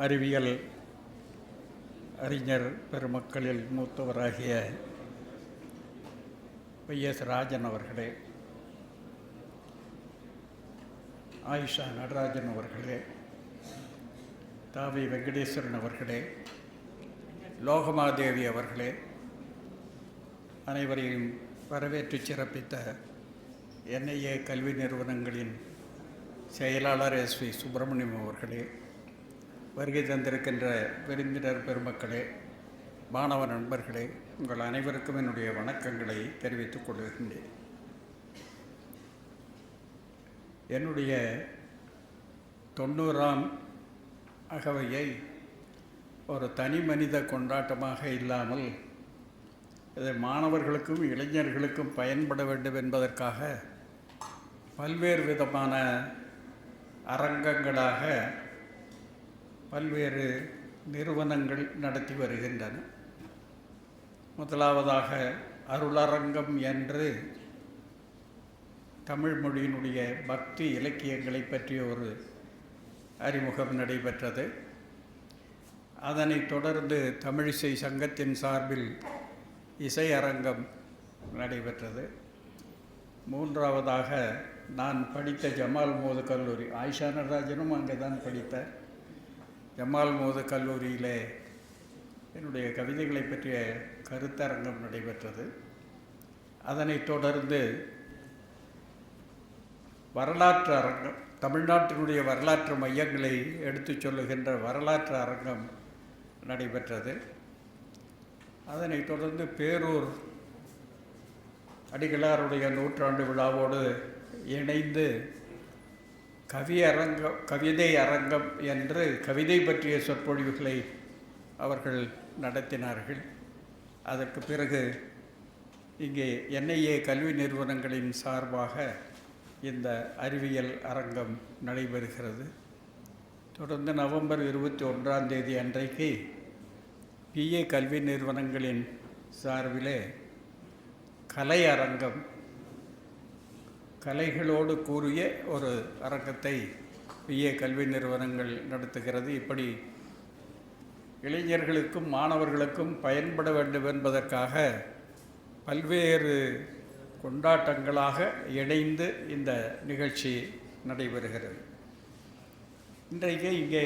அறிவியல் அறிஞர் பெருமக்களில் மூத்தவராகிய எஸ் ராஜன் அவர்களே ஆயிஷா நடராஜன் அவர்களே தாவி வெங்கடேஸ்வரன் அவர்களே லோகமாதேவி அவர்களே அனைவரையும் வரவேற்று சிறப்பித்த என்ஐஏ கல்வி நிறுவனங்களின் செயலாளர் எஸ் வி சுப்பிரமணியம் அவர்களே வருகை தந்திருக்கின்ற விருந்தினர் பெருமக்களே மாணவ நண்பர்களே உங்கள் அனைவருக்கும் என்னுடைய வணக்கங்களை தெரிவித்துக் கொள்கின்றேன். என்னுடைய தொண்ணூறாம் அகவையை ஒரு தனி மனித கொண்டாட்டமாக இல்லாமல் இதை மாணவர்களுக்கும் இளைஞர்களுக்கும் பயன்பட வேண்டும் என்பதற்காக பல்வேறு விதமான அரங்கங்களாக பல்வேறு நிறுவனங்கள் நடத்தி வருகின்றன. முதலாவதாக அருளரங்கம் என்று தமிழ் மொழியினுடைய பக்தி இலக்கியங்களை பற்றிய ஒரு அறிமுகம் நடைபெற்றது. அதனைத் தொடர்ந்து தமிழிசை சங்கத்தின் சார்பில் இசை அரங்கம் நடைபெற்றது. மூன்றாவதாக நான் படித்த ஜமால் மோது கல்லூரி ஆயிஷா நடராஜனும் அங்கே தான் படித்தார். ஜமால் மோது கல்லூரியிலே என்னுடைய கவிதைகளை பற்றிய கருத்தரங்கம் நடைபெற்றது. அதனைத் தொடர்ந்து வரலாற்று அரங்கம் தமிழ்நாட்டினுடைய வரலாற்று மையங்களை எடுத்துச் சொல்லுகின்ற வரலாற்று அரங்கம் நடைபெற்றது. அதனைத் தொடர்ந்து பேரூர் அடிகளாருடைய நூற்றாண்டு விழாவோடு இணைந்து கவி அரங்கம் கவிதை அரங்கம் என்று கவிதை பற்றிய சொற்பொழிவுகளை அவர்கள் நடத்தினார்கள். அதற்கு பிறகு இங்கே என்ஐஏ கல்வி நிறுவனங்களின் சார்பாக இந்த அறிவியல் அரங்கம் நடைபெறுகிறது. தொடர்ந்து நவம்பர் இருபத்தி ஒன்றாம் தேதி அன்றைக்கு பிஏ கல்வி நிறுவனங்களின் சார்பிலே கலை அரங்கம் கலைகளோடு கூறிய ஒரு அரங்கத்தை பிஏ கல்வி நிறுவனங்கள் நடத்துகிறது. இப்படி இளைஞர்களுக்கும் மாணவர்களுக்கும் பயன்பட வேண்டும் என்பதற்காக பல்வேறு கொண்டாட்டங்களாக இணைந்து இந்த நிகழ்ச்சி நடைபெறுகிறது. இன்றைக்கு இங்கே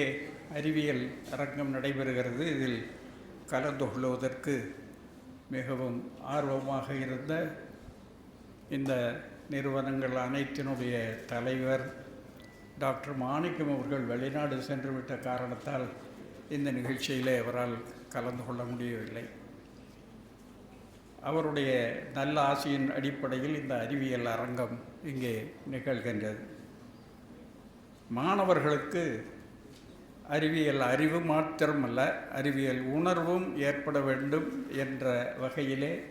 அறிவியல் அரங்கம் நடைபெறுகிறது. இதில் கலந்து கொள்வதற்கு மிகவும் ஆர்வமாக இருந்த இந்த நிறுவனங்கள் அனைத்தினுடைய தலைவர் டாக்டர் மாணிக்கம் அவர்கள் வெளிநாடு சென்றுவிட்ட காரணத்தால் இந்த நிகழ்ச்சியிலே அவரால் கலந்து கொள்ள முடியவில்லை. அவருடைய நல்ல ஆசையின் அடிப்படையில் இந்த அறிவியல் அரங்கம் இங்கே நிகழ்கின்றது. மாணவர்களுக்கு அறிவியல் அறிவு மாத்திரமல்ல அறிவியல் உணர்வும் ஏற்பட வேண்டும் என்ற வகையிலே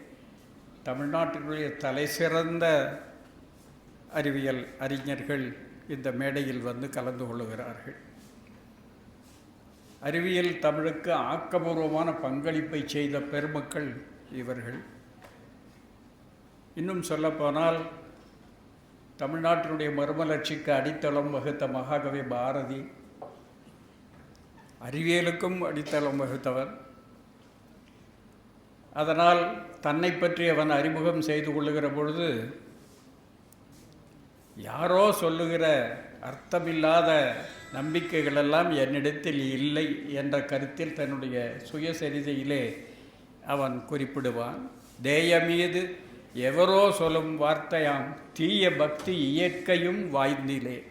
தமிழ்நாட்டினுடைய தலை சிறந்த அறிவியல் அறிஞர்கள் இந்த மேடையில் வந்து கலந்து கொள்ளுகிறார்கள். அறிவியல் தமிழுக்கு ஆக்கபூர்வமான பங்களிப்பை செய்த பெருமக்கள் இவர்கள். இன்னும் சொல்லப்போனால் தமிழ்நாட்டினுடைய மறுமலர்ச்சிக்கு அடித்தளம் வகுத்த மகாகவி பாரதி அறிவியலுக்கும் அடித்தளம் வகுத்தவர். அதனால் தன்னை பற்றி அவன் அறிமுகம் செய்து கொள்ளுகிற பொழுது யாரோ சொல்லுகிற அர்த்தமில்லாத நம்பிக்கைகளெல்லாம் என்னிடத்தில் இல்லை என்ற கருத்தில் தன்னுடைய சுயசரிதையிலே அவன் குறிப்பிடுவான். தேய மீது எவரோ சொல்லும் வார்த்தையாம் தீய பக்தி இயற்கையும் வாய்ந்திலே.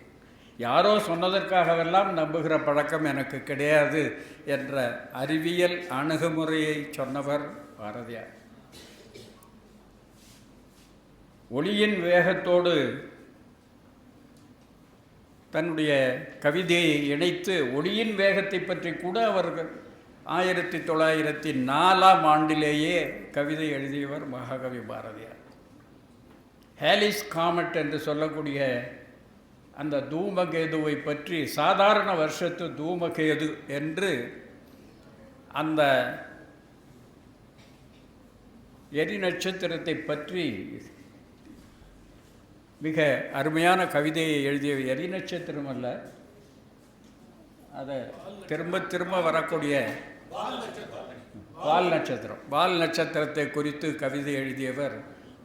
யாரோ சொன்னதற்காகவெல்லாம் நம்புகிற பழக்கம் எனக்கு கிடையாது என்ற அறிவியல் அணுகுமுறையை சொன்னவர் பாரதியார். ஒளியின் வேகத்தோடு தன்னுடைய கவிதையை இணைத்து ஒளியின் வேகத்தை பற்றி கூட அவர்கள் ஆயிரத்தி தொள்ளாயிரத்தி நாலாம் ஆண்டிலேயே கவிதை எழுதியவர் மகாகவி பாரதியார். ஹேலிஸ் காமெட் என்று சொல்லக்கூடிய அந்த தூமகேதுவை பற்றி சாதாரண வருஷத்து தூமகேது என்று அந்த எரி நட்சத்திரத்தை பற்றி மிக அருமையான கவிதையை எழுதிய எரி நட்சத்திரம் அல்ல. அதை திரும்ப திரும்ப வரக்கூடிய வால் நட்சத்திரம். வால் நட்சத்திரத்தை குறித்து கவிதை எழுதியவர்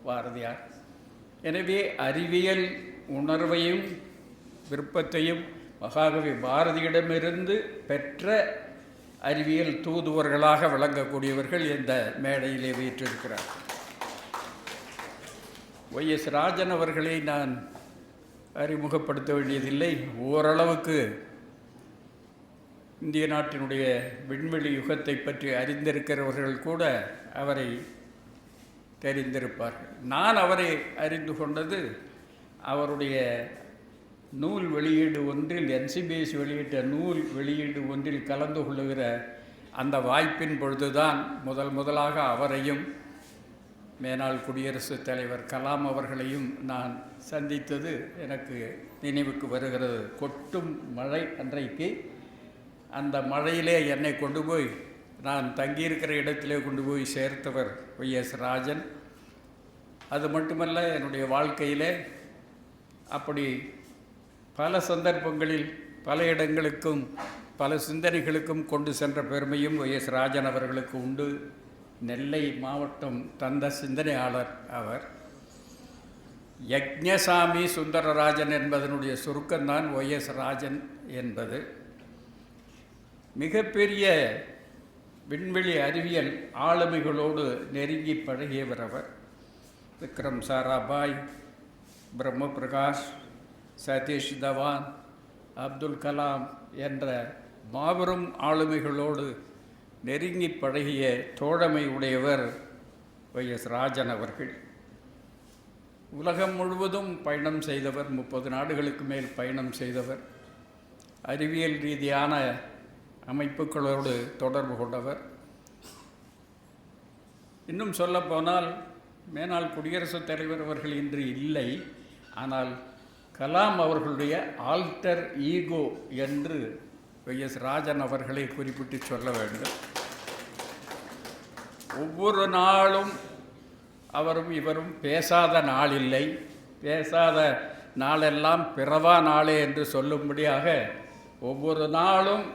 பாரதியார். எனவே அறிவியல் உணர்வையும் விருப்பத்தையும் மகாகவி பாரதியிடமிருந்து பெற்ற அறிவியல் தூதுவர்களாக விளங்கக்கூடியவர்கள் இந்த மேடையிலே வீற்றிருக்கிறார்கள். ஒய் எஸ் ராஜன் அவர்களை நான் அறிமுகப்படுத்த வேண்டியதில்லை. ஓரளவுக்கு இந்திய நாட்டினுடைய விண்வெளி யுகத்தை பற்றி அறிந்திருக்கிறவர்கள் கூட அவரை தெரிந்திருப்பார்கள். நான் அவரை அறிந்து கொண்டது அவருடைய நூல் வெளியீடு ஒன்றில் என்சிபிஎஸ் வெளியிட்ட நூல் வெளியீடு ஒன்றில் கலந்து கொள்ளுகிற அந்த வாய்ப்பின் பொழுதுதான் முதல் முதலாக அவரையும் மேனாள் குடியரசுத் தலைவர் கலாம் அவர்களையும் நான் சந்தித்தது எனக்கு நினைவுக்கு வருகிறது. கொட்டும் மழை அன்றைக்கு அந்த மழையிலே என்னை கொண்டு போய் நான் தங்கியிருக்கிற இடத்திலே கொண்டு போய் சேர்த்தவர் ஒய் எஸ் ராஜன். அது மட்டுமல்ல என்னுடைய வாழ்க்கையிலே அப்படி பல சந்தர்ப்பங்களில் பல இடங்களுக்கும் பல சிந்தனைகளுக்கும் கொண்டு சென்ற பெருமையும் ஒய் எஸ் ராஜன் அவர்களுக்கு உண்டு. நெல்லை மாவட்டம் தந்த சிந்தனையாளர் அவர் யக்ஞசாமி சுந்தரராஜன் என்பதனுடைய சுருக்கம்தான் ஒய்எஸ் ராஜன் என்பது. மிகப்பெரிய விண்வெளி அறிவியல் ஆளுமைகளோடு நெருங்கி பழகியவர் அவர். விக்ரம் சாராபாய் பிரம்ம பிரகாஷ் சதீஷ் தவான் அப்துல் கலாம் என்ற மாபெரும் ஆளுமைகளோடு நெருங்கி பழகிய தோழமை உடையவர் ஒய் எஸ். ராஜன் அவர்கள். உலகம் முழுவதும் பயணம் செய்தவர் முப்பது நாடுகளுக்கு மேல் பயணம் செய்தவர் அறிவியல் ரீதியான அமைப்புகளோடு தொடர்பு கொண்டவர். இன்னும் சொல்லப்போனால் மேனால் குடியரசுத் தலைவர் அவர்கள் இன்று இல்லை. ஆனால் கலாம் அவர்களுடைய ஆல்டர் ஈகோ என்று ஒய் எஸ் ராஜன் அவர்களை குறிப்பிட்டு சொல்ல வேண்டும். ஒவ்வொரு நாளும் அவரும் இவரும் பேசாத நாள் இல்லை பேசாத நாளெல்லாம் பிறவா நாளே என்று சொல்லும்படியாக ஒவ்வொரு நாளும்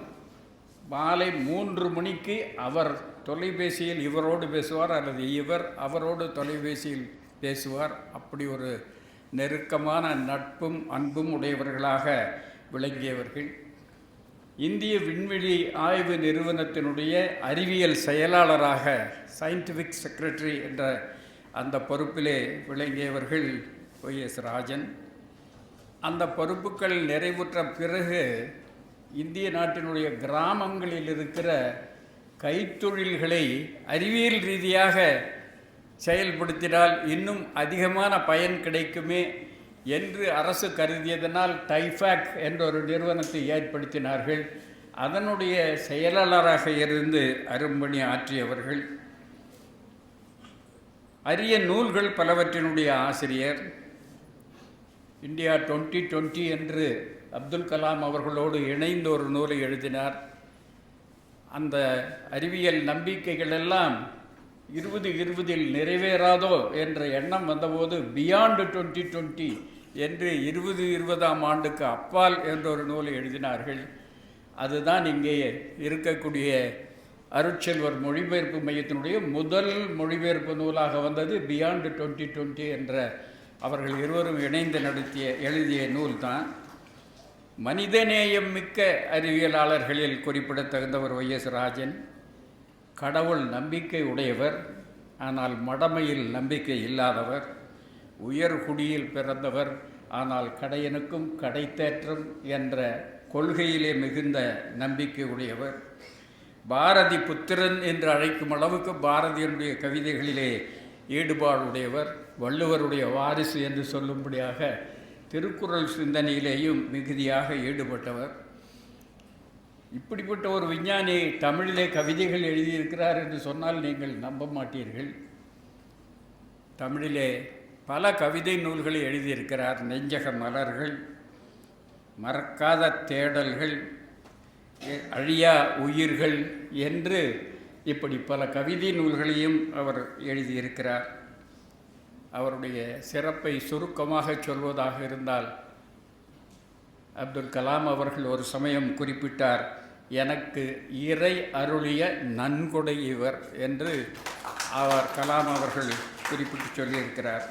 மாலை மூன்று மணிக்கு அவர் தொலைபேசியில் இவரோடு பேசுவார் அல்லது இவர் அவரோடு தொலைபேசியில் பேசுவார். அப்படி ஒரு நெருக்கமான நட்பும் அன்பும் உடையவர்களாக விளங்கியவர்கள். இந்திய விண்வெளி ஆய்வு நிறுவனத்தினுடைய அறிவியல் செயலாளராக சயின்டிஃபிக் செக்ரட்டரி என்ற அந்த பொறுப்பிலே விளங்கியவர்கள் ஒய் எஸ் ராஜன். அந்த பொறுப்புகள் நிறைவுற்ற பிறகு இந்திய நாட்டினுடைய கிராமங்களில் இருக்கிற கைத்தொழில்களை அறிவியல் ரீதியாக செயல்படுத்தினால் இன்னும் அதிகமான பயன் கிடைக்குமே என்று அரசு கருதியதனால் டைஃபேக் என்ற ஒரு நிறுவனத்தை ஏற்படுத்தினார்கள். அதனுடைய செயலாளராக இருந்து அரும்பணி ஆற்றியவர்கள். அரிய நூல்கள் பலவற்றினுடைய ஆசிரியர். இந்தியா டுவெண்ட்டி டுவெண்ட்டி என்று அப்துல் கலாம் அவர்களோடு இணைந்து ஒரு நூலை எழுதினார். அந்த அறிவியல் நம்பிக்கைகள் எல்லாம் இருபது இருபதில் நிறைவேறாதோ என்ற எண்ணம் வந்தபோது பியாண்டு டுவெண்ட்டி டுவெண்ட்டி என்று இருபது இருபதாம் ஆண்டுக்கு அப்பால் என்ற ஒரு நூலை எழுதினார்கள். அதுதான் இங்கே இருக்கக்கூடிய அருட்செல்வர் மொழிபெயர்ப்பு மையத்தினுடைய முதல் மொழிபெயர்ப்பு நூலாக வந்தது பியாண்டு டுவெண்ட்டி டுவெண்ட்டி என்ற அவர்கள் இருவரும் இணைந்து நடத்திய எழுதிய நூல் தான் மனிதநேயம் மிக்க அறிவியலாளர்களில் குறிப்பிடத்தகுந்தவர் ஒய் எஸ் ராஜன். கடவுள் நம்பிக்கை உடையவர் ஆனால் மடமையில் நம்பிக்கை இல்லாதவர். உயர் குடியில் பிறந்தவர். ஆனால் கடையனுக்கும் கடைத்தேற்றம் என்ற கொள்கையிலே மிகுந்த நம்பிக்கை உடையவர். பாரதி புத்திரன் என்று அழைக்கும் அளவுக்கு பாரதியனுடைய கவிதைகளிலே ஈடுபாடுடையவர் வள்ளுவருடைய வாரிசு என்று சொல்லும்படியாக திருக்குறள் சிந்தனையிலேயும் மிகுதியாக ஈடுபட்டவர். இப்படிப்பட்ட ஒரு விஞ்ஞானி தமிழிலே கவிதைகள் எழுதியிருக்கிறார் என்று சொன்னால் நீங்கள் நம்ப மாட்டீர்கள். தமிழிலே பல கவிதை நூல்களை எழுதியிருக்கிறார் நெஞ்சக மலர்கள் மறக்காத தேடல்கள் எ- அழியா உயிர்கள் என்று இப்படி பல கவிதை நூல்களையும் அவர் எழுதியிருக்கிறார். அவருடைய சிறப்பை சுருக்கமாக சொல்வதாக இருந்தால் அப்துல் கலாம் அவர்கள் ஒரு சமயம் குறிப்பிட்டார் எனக்கு இறை அருளிய நன்கொடை இவர் என்று அவர் கலாம் அவர்கள் குறிப்பிட்டு சொல்லியிருக்கிறார்.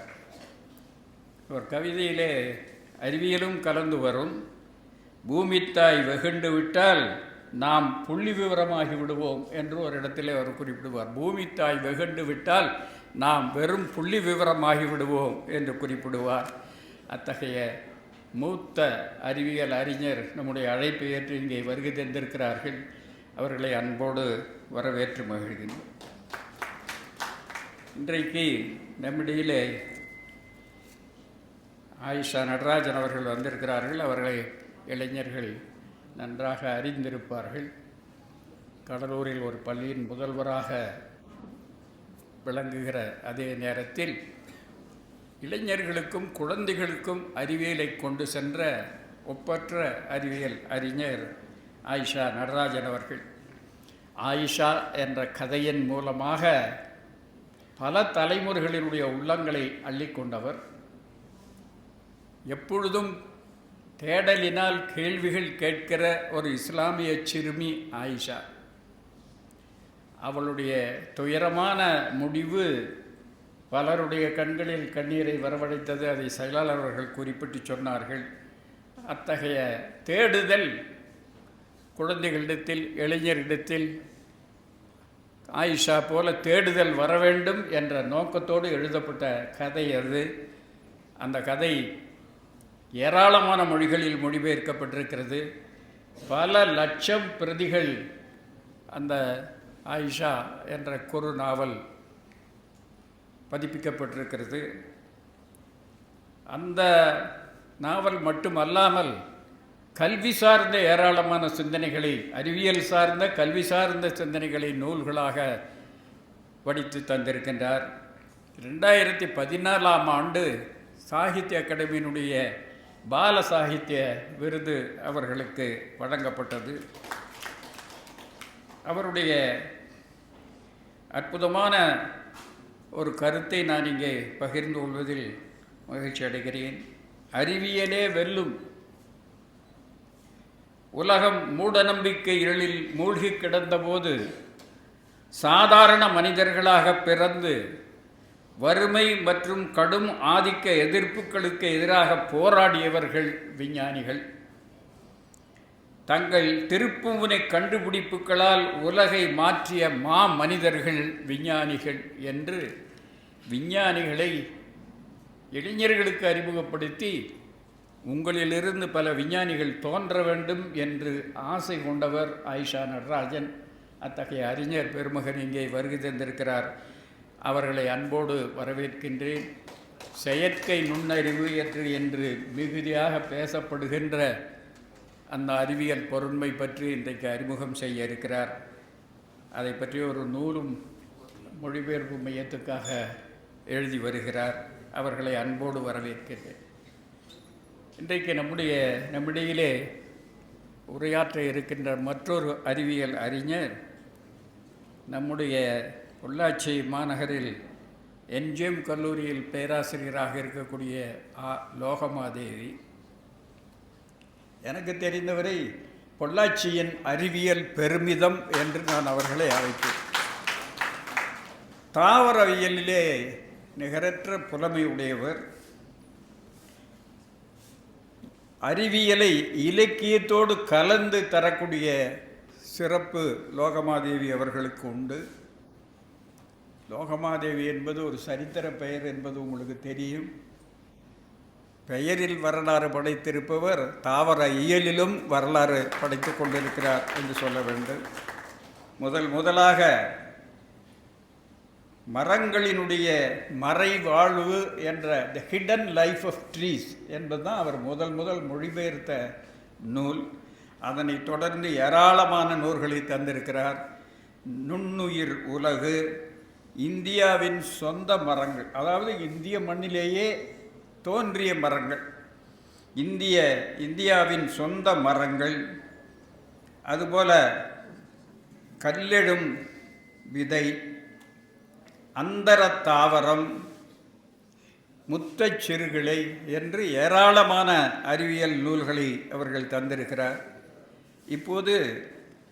ஒரு கவிதையிலே அறிவியலும் கலந்து வரும். பூமித்தாய் வெகுண்டு விட்டால் நாம் புள்ளி விவரமாகி விடுவோம் என்று ஒரு இடத்திலே அவர் குறிப்பிடுவார். பூமித்தாய் வெகுண்டு விட்டால் நாம் வெறும் புள்ளி விவரமாகி விடுவோம் என்று குறிப்பிடுவார். அத்தகைய மூத்த அறிவியல் அறிஞர் நம்முடைய அழைப்பை ஏற்று இங்கே வருகை தந்திருக்கிறார்கள். அவர்களை அன்போடு வரவேற்று மகிழ்கின்றோம். இன்றைக்கு நம்மிடையிலே ஆயிஷா நடராஜன் அவர்கள் வந்திருக்கிறார்கள். அவர்களை இளைஞர்கள் நன்றாக அறிந்திருப்பார்கள். கடலூரில் ஒரு பள்ளியின் முதல்வராக விளங்குகிற அதே நேரத்தில் இளைஞர்களுக்கும் குழந்தைகளுக்கும் அறிவியலை கொண்டு சென்ற ஒப்பற்ற அறிவியல் அறிஞர் ஆயிஷா நடராஜன் அவர்கள். ஆயிஷா என்ற கதையின் மூலமாக பல தலைமுறைகளினுடைய உள்ளங்களை அள்ளிக்கொண்டவர். எப்பொழுதும் தேடலினால் கேள்விகள் கேட்கிற ஒரு இஸ்லாமிய சிறுமி ஆயிஷா. அவளுடைய துயரமான முடிவு பலருடைய கண்களில் கண்ணீரை வரவழைத்தது. அதை செயலாளர் அவர்கள் குறிப்பிட்டு சொன்னார்கள். அத்தகைய தேடுதல் குழந்தைகளிடத்தில் இளைஞரிடத்தில் ஆயிஷா போல தேடுதல் வர வேண்டும் என்ற நோக்கத்தோடு எழுதப்பட்ட கதை அது. அந்த கதை ஏராளமான மொழிகளில் மொழிபெயர்க்கப்பட்டிருக்கிறது. பல லட்சம் பிரதிகள் அந்த ஆயிஷா என்ற குறு நாவல் பதிப்பிக்கப்பட்டிருக்கிறது. அந்த நாவல் மட்டுமல்லாமல் கல்வி சார்ந்த ஏராளமான சிந்தனைகளை அறிவியல் சார்ந்த கல்வி சார்ந்த சிந்தனைகளை நூல்களாக வடித்து தந்திருக்கின்றார். ரெண்டாயிரத்தி பதினாலாம் ஆண்டு சாகித்ய அகாடமியினுடைய பால சாகித்ய விருது அவர்களுக்கு வழங்கப்பட்டது. அவருடைய அற்புதமான ஒரு கருத்தை நான் இங்கே பகிர்ந்து கொள்வதில் மகிழ்ச்சி அடைகிறேன். அறிவியலே வெல்லும். உலகம் மூடநம்பிக்கை இருளில் மூழ்கி கிடந்தபோது சாதாரண மனிதர்களாக பிறந்து வறுமை மற்றும் கடும் ஆதிக்க எதிர்ப்புகளுக்கு எதிராக போராடியவர்கள் விஞ்ஞானிகள். தங்கள் திருப்புமுனை கண்டுபிடிப்புகளால் உலகை மாற்றிய மா மனிதர்கள் விஞ்ஞானிகள் என்று விஞ்ஞானிகளை இளைஞர்களுக்கு அறிமுகப்படுத்தி உங்களிலிருந்து பல விஞ்ஞானிகள் தோன்ற வேண்டும் என்று ஆசை கொண்டவர் ஆயிஷா நடராஜன். அத்தகைய அறிஞர் பெருமகன் இங்கே வருகை தந்திருக்கிறார். அவர்களை அன்போடு வரவேற்கின்றேன். செயற்கை நுண்ணறிவு என்று என்று மிகுதியாக பேசப்படுகின்ற அந்த அறிவியல் பொருண்மை பற்றி இன்றைக்கு அறிமுகம் செய்ய இருக்கிறார். அதை பற்றி ஒரு நூலும் மொழிபெயர்ப்பு மையத்துக்காக எழுதி வருகிறார். அவர்களை அன்போடு வரவேற்கிறேன் இன்றைக்கு நம்முடைய நம்மிடையிலே உரையாற்ற இருக்கின்ற மற்றொரு அறிவியல் அறிஞர் நம்முடைய பொள்ளாச்சி மாநகரில் என்ஜிஎம் கல்லூரியில் பேராசிரியராக இருக்கக்கூடிய ஆ. லோகமாதேவி. எனக்கு தெரிந்தவரை பொள்ளாச்சியின் அறிவியல் பெருமிதம் என்று நான் அவர்களை அழைப்பேன். தாவரவியலிலே நிகரற்ற புலமை உடையவர். அறிவியலை இலக்கியத்தோடு கலந்து தரக்கூடிய சிறப்பு லோகமாதேவி அவர்களுக்கு உண்டு. லோகமாதேவி என்பது ஒரு சரித்திர பெயர் என்பது உங்களுக்கு தெரியும். பெயரில் வரலாறு படைத்திருப்பவர் தாவர இயலிலும் வரலாறு படைத்து கொண்டிருக்கிறார் என்று சொல்ல வேண்டும். முதல் முதலாக மரங்களினுடைய மறைவாழ்வு என்ற the hidden life of trees என்பது தான் அவர் முதல் முதல் மொழிபெயர்த்த நூல். அதனை தொடர்ந்து ஏராளமான நூல்களை தந்திருக்கிறார். நுண்ணுயிர் உலகு இந்தியாவின் சொந்த மரங்கள் அதாவது இந்திய மண்ணிலேயே தோன்றிய மரங்கள். இந்திய இந்தியாவின் சொந்த மரங்கள். அதுபோல கல்லெழும் விதை அந்தர தாவரம் முத்தச் சிறுகிளை என்று ஏராளமான அறிவியல் நூல்களை அவர்கள் தந்திருக்கிறார். இப்போது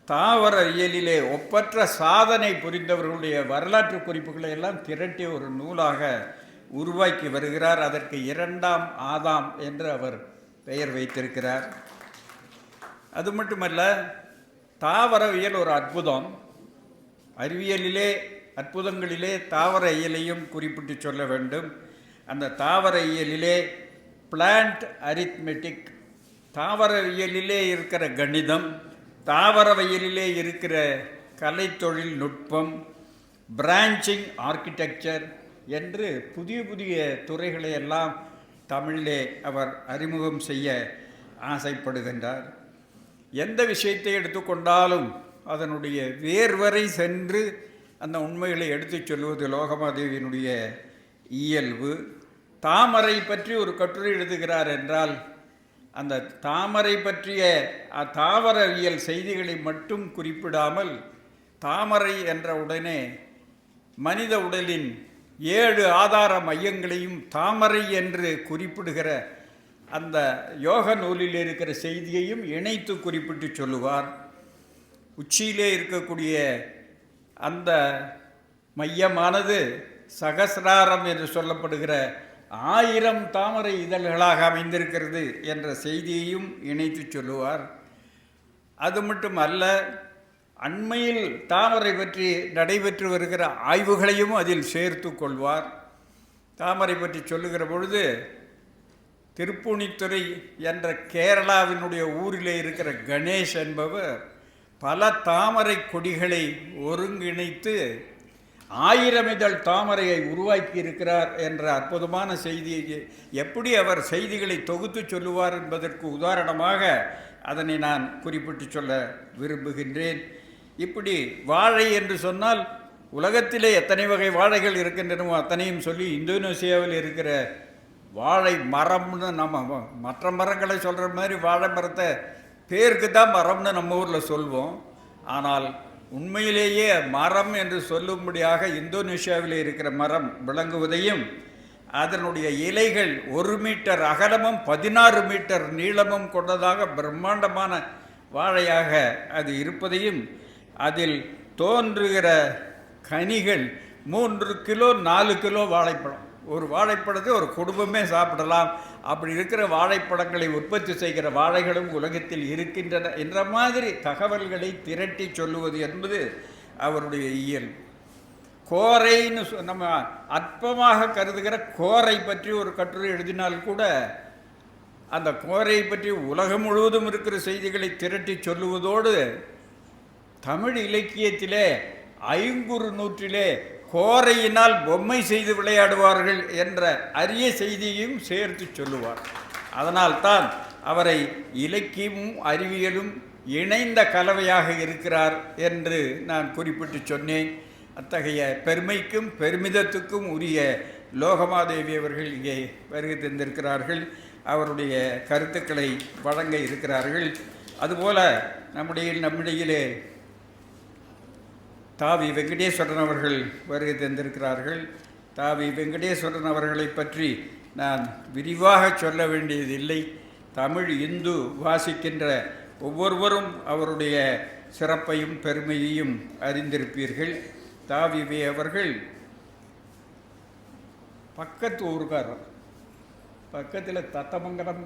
தாவர இயலிலே ஒப்பற்ற சாதனை புரிந்தவர்களுடைய வரலாற்று குறிப்புகளை எல்லாம் திரட்டிய ஒரு நூலாக உருவாக்கி வருகிறார். அதற்கு இரண்டாம் ஆதாம் என்று அவர் பெயர் வைத்திருக்கிறார். அது மட்டுமல்ல தாவரவியல் ஒரு அற்புதம். அறிவியலிலே அற்புதங்களிலே தாவர இயலையும் குறிப்பிட்டு சொல்ல வேண்டும். அந்த தாவர இயலிலே பிளான்ட் அரித்மெட்டிக் தாவரவியலிலே இருக்கிற கணிதம் தாவரவியலிலே இருக்கிற கலைத்தொழில் நுட்பம் பிரான்ச்சிங் ஆர்கிடெக்சர் என்று புதிய புதிய துறைகளை எல்லாம் தமிழிலே அவர் அறிமுகம் செய்ய ஆசைப்படுகின்றார். எந்த விஷயத்தை எடுத்துக்கொண்டாலும் அதனுடைய வேர்வரை சென்று அந்த உண்மைகளை எடுத்துச் சொல்வது லோகமாதேவியினுடைய இயல்பு. தாமரை பற்றி ஒரு கட்டுரை எழுதுகிறார் என்றால் அந்த தாமரை பற்றிய தாவரவியல் செய்திகளை மட்டும் குறிப்பிடாமல் தாமரை என்ற உடனே மனித உடலின் ஏழு ஆதார மையங்களையும் தாமரை என்று குறிப்பிடுகிற அந்த யோக நூலில் இருக்கிற செய்தியையும் இணைத்து குறிப்பிட்டு சொல்லுவார். உச்சியிலே இருக்கக்கூடிய அந்த மையமானது சகசிராரம் என்று சொல்லப்படுகிற ஆயிரம் தாமரை இதழ்களாக அமைந்திருக்கிறது என்ற செய்தியையும் இணைத்து சொல்லுவார். அது மட்டும் அல்ல அண்மையில் தாமரை பற்றி நடைபெற்று வருகிற ஆய்வுகளையும் அதில் சேர்த்து கொள்வார். தாமரை பற்றி சொல்லுகிற பொழுது திருப்புணித்துறை என்ற கேரளாவினுடைய ஊரிலே இருக்கிற கணேஷ் என்பவர் பல தாமரை கொடிகளை ஒருங்கிணைத்து ஆயிரம் இதழ் தாமரையை உருவாக்கி இருக்கிறார் என்ற அற்புதமான செய்தியை எப்படி அவர் செய்திகளை தொகுத்து சொல்லுவார் என்பதற்கு உதாரணமாக அதனை நான் குறிப்பிட்டு சொல்ல விரும்புகின்றேன். இப்படி வாழை என்று சொன்னால் உலகத்திலே எத்தனை வகை வாழைகள் இருக்கின்றனவோ அத்தனையும் சொல்லி இந்தோனேசியாவில் இருக்கிற வாழை மரம்னு நம்ம மற்ற மரங்களை சொல்கிற மாதிரி வாழை மரத்தை பேருக்கு தான் மரம்னு நம்ம ஊரில் சொல்வோம். ஆனால் உண்மையிலேயே மரம் என்று சொல்லும்படியாக இந்தோனேஷியாவில் இருக்கிற மரம் விளங்குவதையும் அதனுடைய இலைகள் ஒரு மீட்டர் அகலமும் பதினாறு மீட்டர் நீளமும் கொண்டதாக பிரம்மாண்டமான வாழையாக அது இருப்பதையும் அதில் தோன்றுகிற கனிகள் மூன்று கிலோ நாலு கிலோ வாழைப்பழம். ஒரு வாழைப்பழத்தை ஒரு குடும்பமே சாப்பிடலாம். அப்படி இருக்கிற வாழைப்பழங்களை உற்பத்தி செய்கிற வாழைகளும் உலகத்தில் இருக்கின்றன என்ற மாதிரி தகவல்களை திரட்டி சொல்லுவது என்பது அவருடைய இயல்பு கோரைன்னு சொ- நம்ம அற்பமாக கருதுகிற கோரை பற்றி ஒரு கட்டுரை எழுதினால் கூட அந்த கோரை பற்றி உலகம் முழுவதும் இருக்கிற செய்திகளை திரட்டி சொல்லுவதோடு தமிழ் இலக்கியத்திலே ஐங்குறு நூற்றிலே கோரையினால் பொம்மை செய்து விளையாடுவார்கள் என்ற அரிய செய்தியையும் சேர்த்து சொல்லுவார். அதனால்தான் அவரை இலக்கியமும் அறிவியலும் இணைந்த கலவையாக இருக்கிறார் என்று நான் குறிப்பிட்டு சொன்னேன். அத்தகைய பெருமைக்கும் பெருமிதத்துக்கும் உரிய லோகமாதேவி அவர்கள் இங்கே வருகை தந்திருக்கிறார்கள். அவருடைய கருத்துக்களை வழங்க இருக்கிறார்கள். அதுபோல நம்முடைய நம்மிடையிலே தாவி வெங்கடேஸ்வரன் அவர்கள் வருகை தந்திருக்கிறார்கள். தாவி வெங்கடேஸ்வரன் அவர்களை பற்றி நான் விரிவாக சொல்ல வேண்டியதில்லை. தமிழ் இந்து வாசிக்கின்ற ஒவ்வொருவரும் அவருடைய சிறப்பையும் பெருமையையும் அறிந்திருப்பீர்கள். தாவிவே அவர்கள் பக்கத்து ஊருக்காரர். பக்கத்தில் தத்தமங்கலம்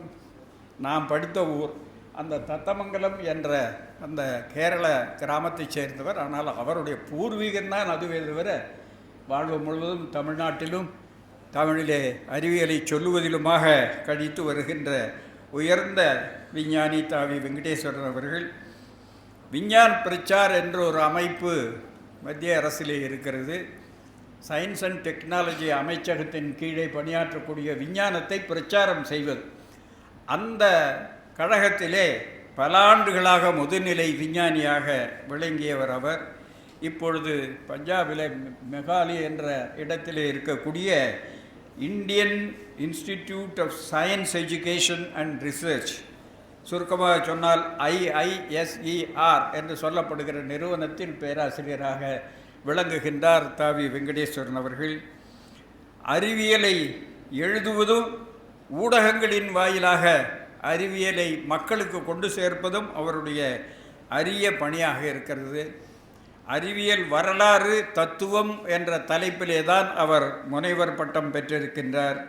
நான் படித்த ஊர். அந்த தத்தமங்கலம் என்ற அந்த கேரள கிராமத்தைச் சேர்ந்தவர். ஆனால் அவருடைய பூர்வீகம்தான் அதுவே தவிர வாழ்வு முழுவதும் தமிழ்நாட்டிலும் தமிழிலே அறிவியலை சொல்லுவதிலுமாக கழித்து வருகின்ற உயர்ந்த விஞ்ஞானி தாவி வெங்கடேஸ்வரன் அவர்கள் விஞ்ஞான் பிரச்சார் என்ற ஒரு அமைப்பு மத்திய அரசிலே இருக்கிறது. சயின்ஸ் அண்ட் டெக்னாலஜி அமைச்சகத்தின் கீழே பணியாற்றக்கூடிய விஞ்ஞானத்தை பிரச்சாரம் செய்வது. அந்த கழகத்திலே பல ஆண்டுகளாக முதுநிலை விஞ்ஞானியாக விளங்கியவர் அவர். இப்பொழுது பஞ்சாபில் மெகாலி என்ற இடத்திலே இருக்கக்கூடிய Indian institute of science education and research சுருக்கமாக சொன்னால் ஐஐஎஸ்இஆர் என்று சொல்லப்படுகிற நிறுவனத்தின் பேராசிரியராக விளங்குகின்றார் தாவி வெங்கடேஸ்வரன் அவர்கள். அறிவியலை எழுதுவதும் ஊடகங்களின் வாயிலாக அறிவியலை மக்களுக்கு கொண்டு சேர்ப்பதும் அவருடைய அரிய பணியாக இருக்கிறது. அறிவியல் வரலாறு தத்துவம் என்ற தலைப்பிலே தான் அவர் முனைவர் பட்டம் பெற்றிருக்கின்றார்.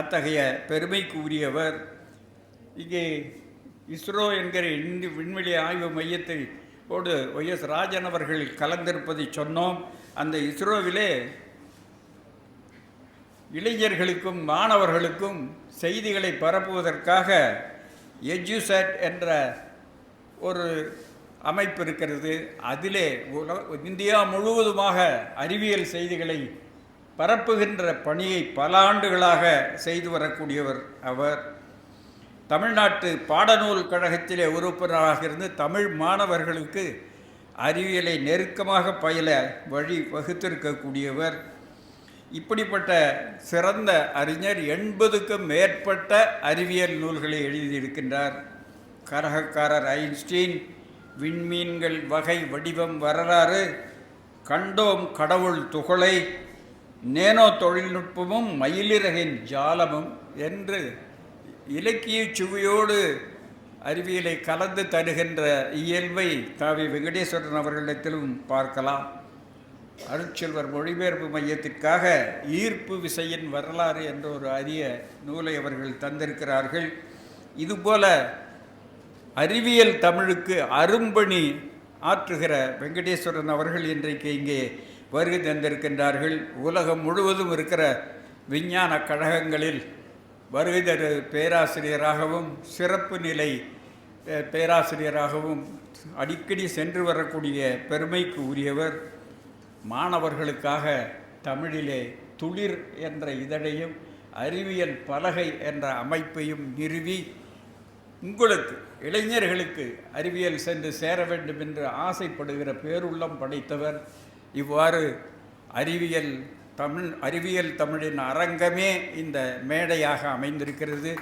அத்தகைய பெருமைக்குரியவர். இங்கே இஸ்ரோ என்கிற இந்தி விண்வெளி ஆய்வு மையத்தை ஓடு ஒய் எஸ் ராஜன் அவர்கள் கலந்திருப்பதை சொன்னோம். அந்த இஸ்ரோவிலே இளைஞர்களுக்கும் மாணவர்களுக்கும் செய்திகளை பரப்புவதற்காக எஜுசட் என்ற ஒரு அமைப்பு இருக்கிறது. அதிலே உல இந்தியா முழுவதுமாக அறிவியல் செய்திகளை பரப்புகின்ற பணியை பல ஆண்டுகளாக செய்து வரக்கூடியவர் அவர். தமிழ்நாட்டு பாடநூல் கழகத்திலே உறுப்பினராக இருந்து தமிழ் மாணவர்களுக்கு அறிவியலை நெருக்கமாக பயில வழி வகுத்திருக்கக்கூடியவர். இப்படிப்பட்ட சிறந்த அறிஞர் எண்பதுக்கும் மேற்பட்ட அறிவியல் நூல்களை எழுதியிருக்கின்றார். கரகக்காரர் ஐன்ஸ்டீன் விண்மீன்கள் வகை வடிவம் வரலாறு கண்டோம் கடவுள் துகளை நேனோ தொழில்நுட்பமும் மயிலிறகின் ஜாலமும் என்று இலக்கிய சுவையோடு அறிவியலை கலந்து தருகின்ற இயல்பை தாவி வெங்கடேஸ்வரன் அவர்களிடத்திலும் பார்க்கலாம். அருட்செல்வர் மொழிபெயர்ப்பு மையத்திற்காக ஈர்ப்பு விசையின் வரலாறு என்ற ஒரு அரிய நூலை அவர்கள் தந்திருக்கிறார்கள். இதுபோல அறிவியல் தமிழுக்கு அரும்பணி ஆற்றுகிற வெங்கடேஸ்வரன் அவர்கள் இன்றைக்கு இங்கே வருகை தந்திருக்கின்றார்கள். உலகம் முழுவதும் இருக்கிற விஞ்ஞான கழகங்களில் வருகை தரு பேராசிரியராகவும் சிறப்பு நிலை பேராசிரியராகவும் அடிக்கடி சென்று வரக்கூடிய பெருமைக்கு உரியவர். மாணவர்களுக்காக தமிழிலே துளிர் என்ற இதழையும் அறிவியல் பலகை என்ற அமைப்பையும் நிறுவி உங்களுக்கு இளைஞர்களுக்கு அறிவியல் சென்று சேர வேண்டும் என்று ஆசைப்படுகிற பேருள்ளம் படைத்தவர் இவ்வாறு அறிவியல் தமிழ் அறிவியல் தமிழின் அரங்கமே இந்த மேடையாக அமைந்திருக்கிறது.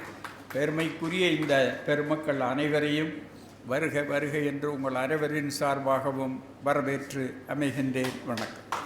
பெருமைக்குரிய இந்த பெருமக்கள் அனைவரையும் வருக வருக என்று உங்கள் அனைவரின் சார்பாகவும் வரவேற்று அமைகின்றேன். வணக்கம்.